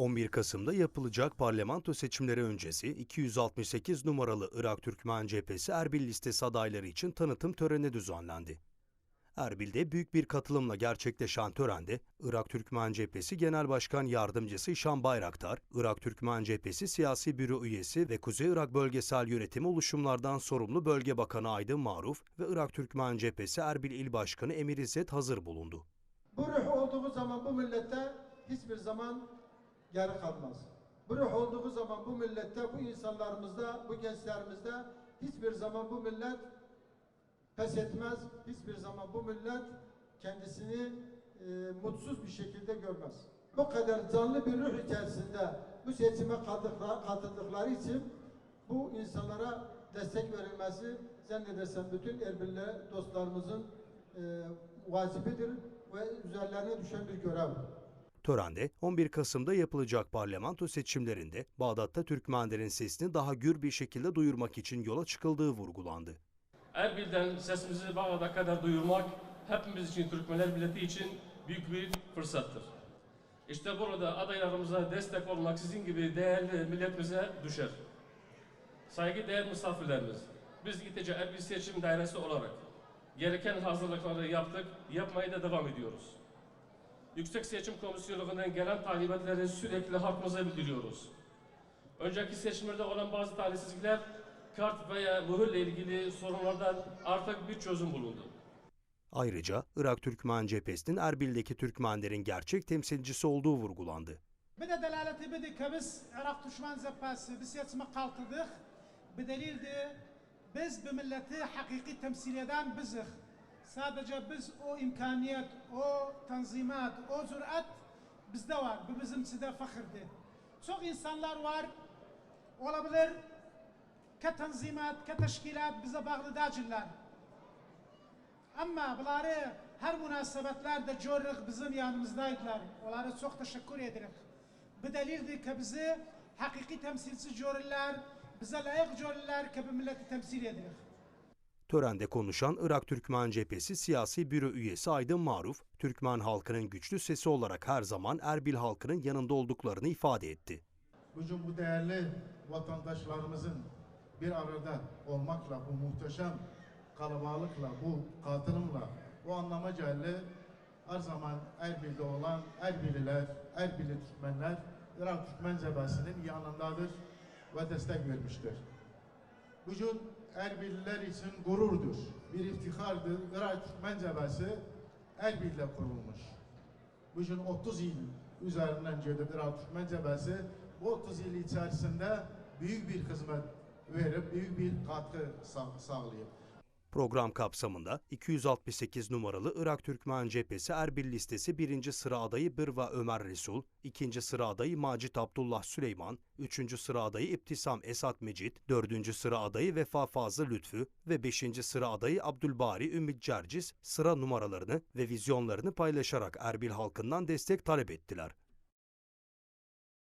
11 Kasım'da yapılacak parlamento seçimleri öncesi 268 numaralı Irak Türkmen Cephesi Erbil listesi adayları için tanıtım töreni düzenlendi. Erbil'de büyük bir katılımla gerçekleşen törende Irak Türkmen Cephesi Genel Başkan Yardımcısı Şan Bayraktar, Irak Türkmen Cephesi Siyasi Büro Üyesi ve Kuzey Irak Bölgesel Yönetimi oluşumlardan sorumlu Bölge Bakanı Aydın Maruf ve Irak Türkmen Cephesi Erbil İl Başkanı Emir İzzet hazır bulundu. Bu ruh olduğu zaman bu millette hiçbir zaman geri kalmaz. Bu ruh olduğu zaman bu millette, bu insanlarımızda, bu gençlerimizde hiçbir zaman bu millet pes etmez. Hiçbir zaman bu millet kendisini e, mutsuz bir şekilde görmez. Bu kadar canlı bir ruh içerisinde bu seçime katıldıkları, için bu insanlara destek verilmesi zannedersem bütün Erbil'le dostlarımızın e, vazibidir ve üzerlerine düşen bir görev. Törende 11 Kasım'da yapılacak parlamento seçimlerinde Bağdat'ta Türkmenlerin sesini daha gür bir şekilde duyurmak için yola çıkıldığı vurgulandı. Erbil'den sesimizi Bağdat'a kadar duyurmak hepimiz için, Türkmenler milleti için büyük bir fırsattır. İşte burada adaylarımıza destek olmak sizin gibi değerli milletimize düşer. Saygıdeğer misafirlerimiz, biz İTC Erbil Seçim Dairesi olarak gereken hazırlıkları yaptık, yapmaya da devam ediyoruz. Yüksek Seçim Komisyonu'ndan gelen talimatları sürekli halkımıza bildiriyoruz. Önceki seçimlerde olan bazı talihsizlikler kart veya mühürle ilgili sorunlardan artık bir çözüm bulundu. Ayrıca Irak Türkmen cephesinin Erbil'deki Türkmenlerin gerçek temsilcisi olduğu vurgulandı. Bir de delaleti bir de biz Irak Türkmen cephesi biz yetime kalkıldık. Bir delildi biz bir milleti hakiki temsil eden biziz sadece biz o imkaniyet, o tanzimat, o zürat bizde var. Bu bizim size fakirdi. Çok insanlar var, olabilir, ke tanzimat, ke teşkilat bize bağlı değiller. Ama bunları her münasebetlerde görürük bizim yanımızdaydılar. Onlara çok teşekkür ederim. Bu delildir ki bizi hakiki temsilci görürler, bize layık görürler ki bu milleti temsil edilir. Törende konuşan Irak Türkmen Cephesi Siyasi Büro Üyesi Aydın Maruf, Türkmen halkının güçlü sesi olarak her zaman Erbil halkının yanında olduklarını ifade etti. Bugün bu değerli vatandaşlarımızın bir arada olmakla, bu muhteşem kalabalıkla, bu katılımla bu anlama geldi. Her zaman Erbil'de olan Erbililer, Erbili Türkmenler Irak Türkmen Cebesi'nin yanındadır ve destek vermiştir. Bugün Erbililer için gururdur, bir iftihardır. Irak Türkmen Cebesi Erbil'de kurulmuş. Bugün 30 yıl üzerinden geldi Irak Türkmen Cebesi. Bu 30 yıl içerisinde büyük bir hizmet verip büyük bir katkı sağ- sağlayıp Program kapsamında 268 numaralı Irak Türkmen Cephesi Erbil listesi 1. sıra adayı Birva Ömer Resul, 2. sıra adayı Macit Abdullah Süleyman, 3. sıra adayı İptisam Esat Mecit, 4. sıra adayı Vefa Fazıl Lütfü ve 5. sıra adayı Abdülbari Ümit Cercis sıra numaralarını ve vizyonlarını paylaşarak Erbil halkından destek talep ettiler.